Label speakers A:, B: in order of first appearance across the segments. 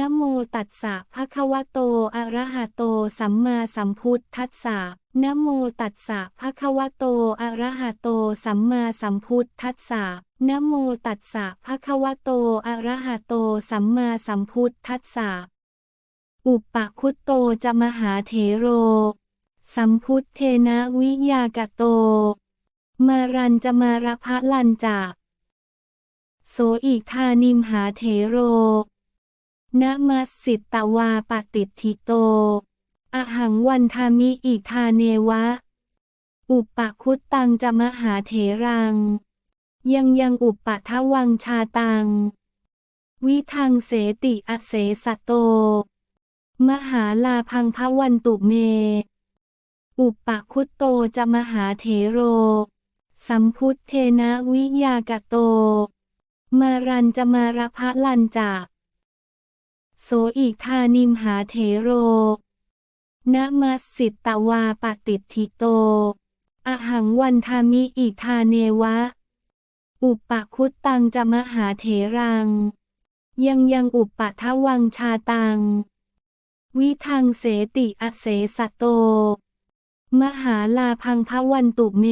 A: นะโมตัสสะภะคะวะโต อะระหะโต สัมมาสัมพุทธัสสะนะโมตัสสะภะคะวะโต อะระหะโต สัมมาสัมพุทธัสสะนะโมตัสสะภะคะวะโต อะระหะโต สัมมาสัมพุทธัสสะอุปปะคุตโตจะมหาเถโร สัมพุทเทนะวิยากะโต มารันจะมาระพะลันจากโสอีกธานิมหาเถโร นมัสสิตตวาปฏิทิโต อหังวันทามิอีกทาเนวะ อุปปคุตตังจะมหาเถรัง ยังยังอุปปทวังชาตัง วิทังเสติอเสสะโต มหาลาพังพวันตุเม อุปปคุตโตจะมหาเถโร สัมพุทเทนะวิยากะโต มารันจะมารพะลันจาก โสอีกธานิมหาเถโรนะมัสสิตตวาปฏิทิโต อหังวันทามิอีกทาเนวะ อุปปคุตตังจะมหาเถรัง ยังยังอุปปทวังชาตัง วิทังเสติอเสสะโต มหาลาพังพวันตุเม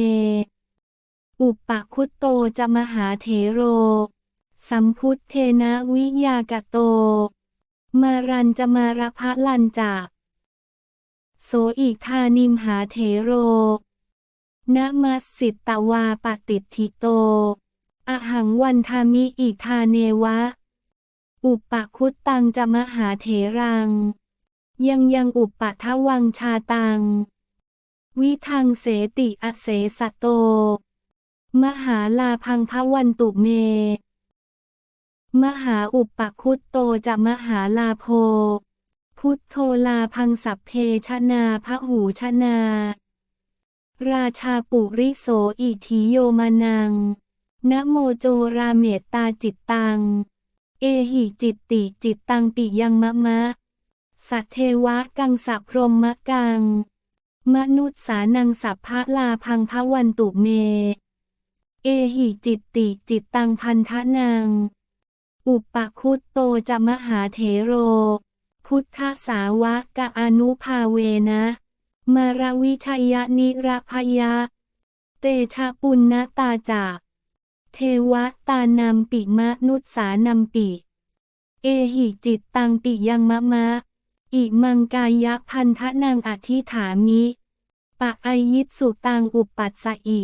A: อุปปคุตโตจะมหาเถโร สัมพุทเทนะวิยากะโต มารันจะมาระพะลันจากโสอีกธานิมหาเถโรนะมัสสิตตวาปฏิทิโต อหังวันทามิอีกทาเนวะ อุปปคุตตังจะมหาเถรัง ยังยังอุปปทวังชาตัง วิทังเสติอเสสะโต มหาลาพังพวันตุเม มหาอุปปคุตโตจะมหาลาโพพุทโธลาพังสัพเพชนาพหูชนา ราชาปุริโสอิทิโยมานัง นะโมโจราเมตตาจิตตัง เอหิจิตติจิตตังปิยังมะมะ สัทเทวะกังสัพพรหมะกัง มนุษย์สานังสัพพะลาพังพะวันตุเม เอหิจิตติจิตตังพันทะนัง อุปปะคุตโตจะมหาเถโร พุทธสาวกะอนุภาเวนะ มารวิชยนิรพยะ เตชะปุณณตาจากเทวตานำปิมะนุษสานำปิ เอหิจิตตังปิยังมะมะ อิมังกายะพันทะนังอธิฐามิ ปะไอยิตสุตังอุปปัสสะอิ